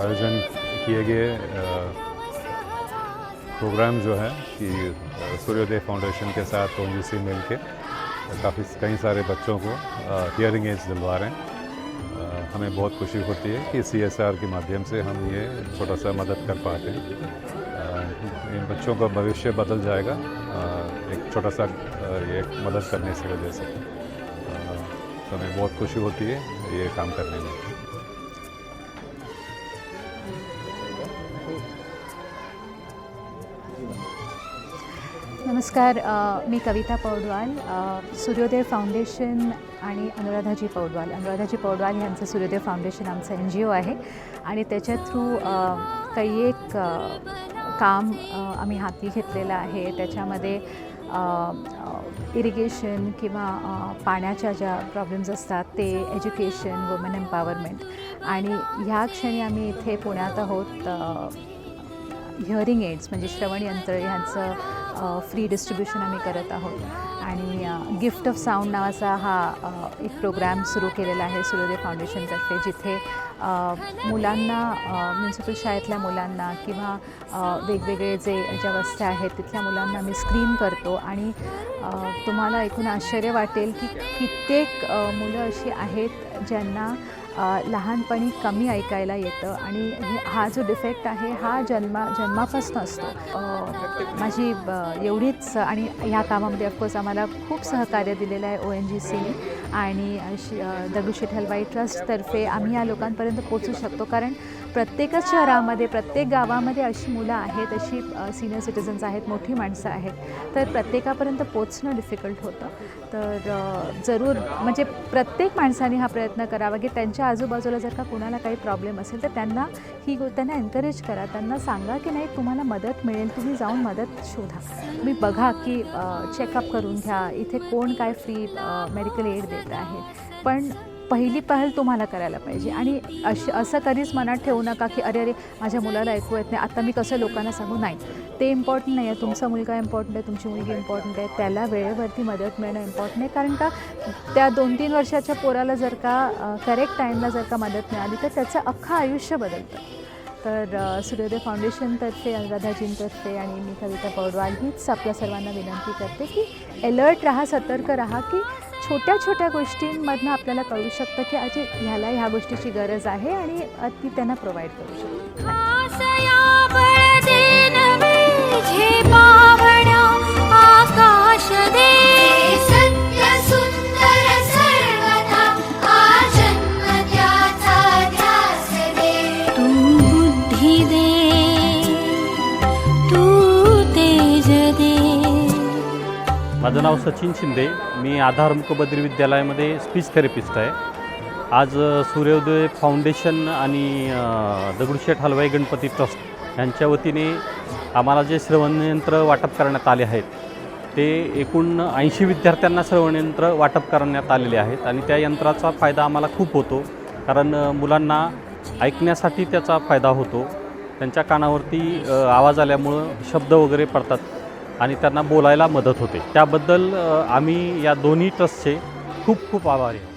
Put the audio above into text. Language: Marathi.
आयोजन किए गए प्रोग्राम जो है कि सूर्योदय फाउंडेशन के साथ ओ मिल के, काफ़ी कई सारे बच्चों को हियरिंग एड्स दिलवा रहे हैं। हमें बहुत खुशी होती है कि सी एस आर के माध्यम से हम ये छोटा सा मदद कर पाते हैं। इन बच्चों का भविष्य बदल जाएगा एक छोटा सा ये मदद करने से वजह से। हमें बहुत खुशी होती है ये काम करने में। नमस्कार मी कविता पौडवाल सूर्योदय फाउंडेशन आणि अनुराधाजी पौडवाल. अनुराधाजी पौडवाल यांचं सूर्योदय फाउंडेशन आमचं एन जी ओ आहे आणि त्याच्या थ्रू काही एक काम आम्ही हाती घेतलेलं आहे. त्याच्यामध्ये इरिगेशन किंवा पाण्याच्या ज्या प्रॉब्लेम्स असतात ते एज्युकेशन वुमन एम्पॉवरमेंट आणि ह्या क्षणी आम्ही इथे पुण्यात आहोत हिअरिंग एड्स म्हणजे श्रवण यंत्र ह्यांचं फ्री डिस्ट्रीब्युशन आम्ही करत आहोत. आणि गिफ्ट ऑफ साऊंड नावाचा हा एक प्रोग्राम सुरू केलेला आहे सूर्योदय फाउंडेशनतर्फे जिथे मुलांना म्युन्सिपल शाळेतल्या मुलांना किंवा वेगवेगळे जे ज्या वस्त्या आहेत तिथल्या मुलांना आम्ही स्क्रीन करतो. आणि तुम्हाला ऐकून आश्चर्य वाटेल की कित्येक मुलं अशी आहेत ज्यांना लहानपणी कमी ऐकायला येतं आणि हा जो डिफेक्ट आहे हा जन्मा जन्मापासून असतो. माझी ब- एवढीच आणि ह्या कामामध्ये ऑफकोर्स आम्हाला खूप सहकार्य दिलेलं आहे ओ एन जी सीने आणि दगडूशेठ हलवाई ट्रस्टतर्फे आम्ही या लोकांपर्यंत पोचू शकतो. कारण प्रत्येकच शहरामध्ये प्रत्येक गावामध्ये अशी मुलं आहेत अशी सिनियर सिटिझन्स आहेत मोठी माणसं आहेत. तर प्रत्येकापर्यंत पोचणं डिफिकल्ट होतं. तर जरूर म्हणजे प्रत्येक माणसाने हा प्रयत्न करावा की त्यांच्या आजूबाजूला जर का कुणाला काही प्रॉब्लेम असेल तर त्यांना ही गो त्यांना एनकरेज करा. त्यांना सांगा की नाही तुम्हाला मदत मिळेल तुम्ही जाऊन मदत शोधा. तुम्ही बघा की चेकअप करून घ्या. इथे कोण काय फ्री मेडिकल एड देत आहे. पण पहिली पहल तुम्हाला करायला पाहिजे. आणि अश असं कधीच मनात ठेवू नका की अरे अरे माझ्या मुलाला ऐकू येत नाही. आता मी कसं लोकांना सांगू? नाही. ते इम्पॉर्टंट नाही आहे. तुमचा मुलगा इम्पॉर्टंट आहे. तुमची मुलगी इम्पॉर्टंट आहे. त्याला वेळेवरती मदत मिळणं इम्पॉर्टंट आहे कारण का त्या दोन तीन वर्षाच्या पोराला जर का करेक्ट टाईमला जर का मदत मिळाली तर त्याचं अख्खं आयुष्य बदलतं. तर सूर्योदय फाउंडेशनतर्फे अनुराधाजींतर्फे आणि मी कविता पौडवाल हीच आपल्या सर्वांना विनंती करते की अलर्ट राहा सतर्क राहा की छोट्या छोट्या गोष्टींमधनं आपल्याला कळू शकतं की अजे ह्याला ह्या गोष्टीची गरज आहे आणि ती त्यांना प्रोव्हाइड करू शकतो. माझं नाव सचिन शिंदे. मी आधार मुकबद्री विद्यालयामध्ये स्पीच थेरपिस्ट आहे. आज सूर्योदय फाउंडेशन आणि दगडूशेठ हलवाई गणपती ट्रस्ट यांच्या वतीने आम्हाला जे श्रवणयंत्र वाटप करण्यात आले आहेत ते एकूण ऐंशी विद्यार्थ्यांना श्रवणयंत्र वाटप करण्यात आलेले आहेत आणि त्या यंत्राचा फायदा आम्हाला खूप होतो. कारण मुलांना ऐकण्यासाठी त्याचा फायदा होतो. त्यांच्या कानावरती आवाज आल्यामुळं शब्द वगैरे पडतात. आणि त्यांना बोलायला मदत होते. त्याबद्दल आम्ही या दोन्ही ट्रस्टचे खूप खूप आभारी आहे